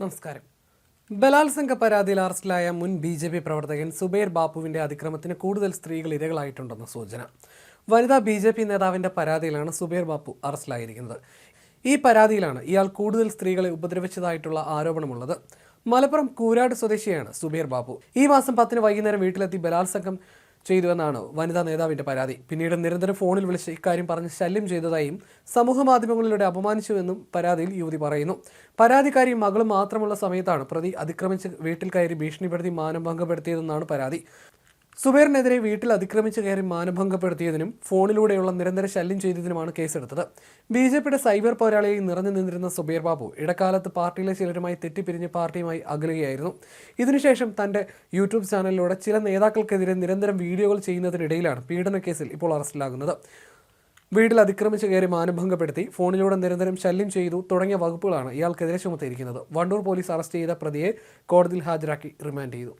നമസ്കാരം. ബലാത്സംഗ പരാതിയിൽ അറസ്റ്റിലായ മുൻ ബി ജെ പി പ്രവർത്തകൻ സുബൈർ ബാപ്പുവിന്റെ അതിക്രമത്തിന് കൂടുതൽ സ്ത്രീകൾ ഇരകളായിട്ടുണ്ടെന്ന് സൂചന. വനിതാ ബി ജെ പി നേതാവിന്റെ പരാതിയിലാണ് സുബൈർ ബാപ്പു അറസ്റ്റിലായിരിക്കുന്നത്. ഈ പരാതിയിലാണ് ഇയാൾ കൂടുതൽ സ്ത്രീകളെ ഉപദ്രവിച്ചതായിട്ടുള്ള ആരോപണമുള്ളത്. മലപ്പുറം കൂരാട് സ്വദേശിയാണ് സുബൈർ ബാപ്പു. ഈ മാസം പത്തിന് വൈകുന്നേരം വീട്ടിലെത്തി ബലാത്സംഗം ചെയ്തുവെന്നാണ് വനിതാ നേതാവിന്റെ പരാതി. പിന്നീട് നിരന്തരം ഫോണിൽ വിളിച്ച് ഇക്കാര്യം പറഞ്ഞ് ശല്യം ചെയ്തതായും സമൂഹ മാധ്യമങ്ങളിലൂടെ അപമാനിച്ചുവെന്നും പരാതിയിൽ യുവതി പറയുന്നു. പരാതിക്കാരി മകളും മാത്രമുള്ള സമയത്താണ് പ്രതി അതിക്രമിച്ച് വീട്ടിൽ കയറി ഭീഷണിപ്പെടുത്തി മാനം ഭംഗപ്പെടുത്തിയതെന്നാണ് പരാതി. സുബൈറിനെതിരെ വീട്ടിൽ അതിക്രമിച്ച് കയറി മാനഭംഗപ്പെടുത്തിയതിനും ഫോണിലൂടെയുള്ള നിരന്തര ശല്യം ചെയ്തതിനുമാണ് കേസെടുത്തത്. ബി ജെ പിയുടെ സൈബർ പോരാളിയായി നിറഞ്ഞു നിന്നിരുന്ന സുബൈർ ബാബു ഇടക്കാലത്ത് പാർട്ടിയിലെ ചിലരുമായി തെറ്റിപ്പിരിഞ്ഞ് പാർട്ടിയുമായി അകലുകയായിരുന്നു. ഇതിനുശേഷം തന്റെ യൂട്യൂബ് ചാനലിലൂടെ ചില നേതാക്കൾക്കെതിരെ നിരന്തരം വീഡിയോകൾ ചെയ്യുന്നതിനിടയിലാണ് പീഡന കേസിൽ ഇപ്പോൾ അറസ്റ്റിലാകുന്നത്. വീട്ടിൽ അതിക്രമിച്ച് കയറി മാനഭംഗപ്പെടുത്തി ഫോണിലൂടെ നിരന്തരം ശല്യം ചെയ്തു തുടങ്ങിയ വകുപ്പുകളാണ് ഇയാൾക്കെതിരെ ചുമത്തിയിരിക്കുന്നത്. വണ്ടൂർ പോലീസ് അറസ്റ്റ് ചെയ്ത പ്രതിയെ കോടതിയിൽ ഹാജരാക്കി റിമാൻഡ് ചെയ്തു.